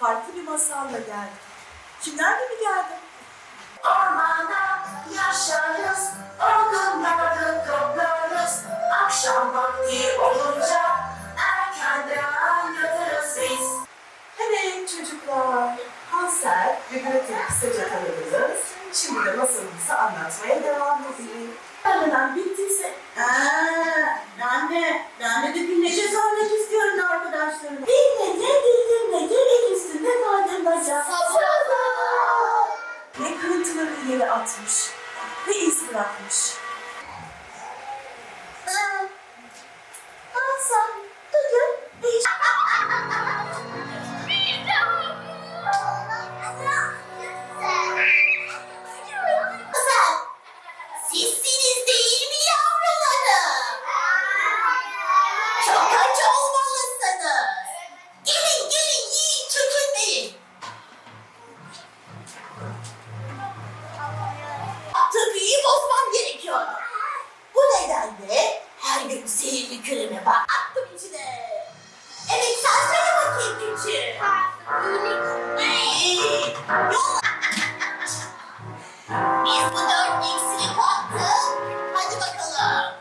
farklı bir masalla geldik. Kimlerle mi geldin? Ormanda yaşarız, odunları toplarız. Akşam vakti olunca erkenden yatarız biz. Evet çocuklar. Hansel ve Gretel'i kısaca tanıdınız. Şimdi de masalımızı anlatmaya devam edelim. Neden bittiyse Aa, ben de, ben de bir bilmece sormak istiyorum arkadaşlarım. Kırıntıları yere atmış ve iz bırakmış. Hansel bugün bir Sizsiniz değil mi Tabii bozmam gerekiyor. Bu nedenle her gün sihirli küreme bak attım içine. Evet sen söyle bakayım. Hadi bakalım.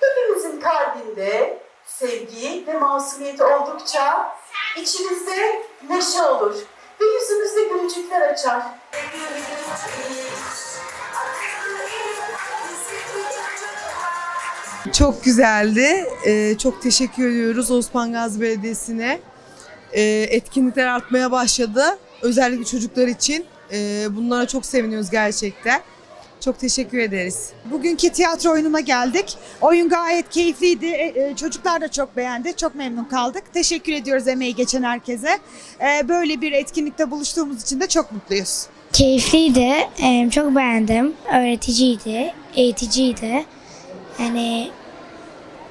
Hepimizin kalbinde sevgi ve masumiyet oldukça içimizde neşe olur ve yüzümüzde gülücükler açar. Çok güzeldi. Ee, çok teşekkür ediyoruz Osman Gazi Belediyesi'ne. Ee, etkinlikler artmaya başladı. Özellikle çocuklar için. Ee, bunlara çok seviniyoruz gerçekten. Çok teşekkür ederiz. Bugünkü tiyatro oyununa geldik. Oyun gayet keyifliydi. E, e, Çocuklar da çok beğendi. Çok memnun kaldık. Teşekkür ediyoruz emeği geçen herkese. E, Böyle bir etkinlikte buluştuğumuz için de çok mutluyuz. Keyifliydi. Çok beğendim. Öğreticiydi, eğiticiydi. Yani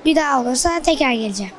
bir daha olursa tekrar geleceğim.